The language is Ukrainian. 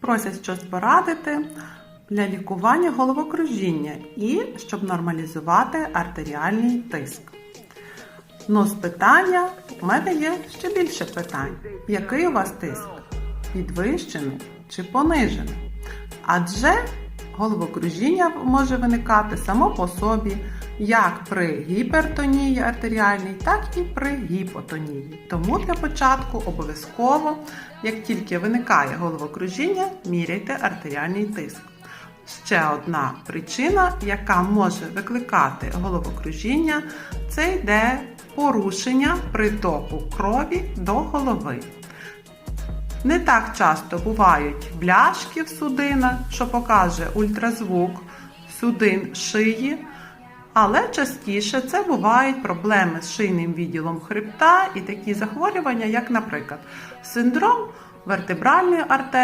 Просять щось порадити для лікування головокружіння і щоб нормалізувати артеріальний тиск. Ну, з питання у мене є ще більше питань. Який у вас тиск? Підвищений чи понижений? Адже головокружіння може виникати само по собі як при гіпертонії артеріальній, так і при гіпотонії. Тому для початку обов'язково, як тільки виникає головокружіння, міряйте артеріальний тиск. Ще одна причина, яка може викликати головокружіння, це йде порушення притоку крові до голови. Не так часто бувають бляшки в судинах, що покаже ультразвук судин шиї, але частіше це бувають проблеми з шийним відділом хребта і такі захворювання, як, наприклад, синдром вертебральної артерії.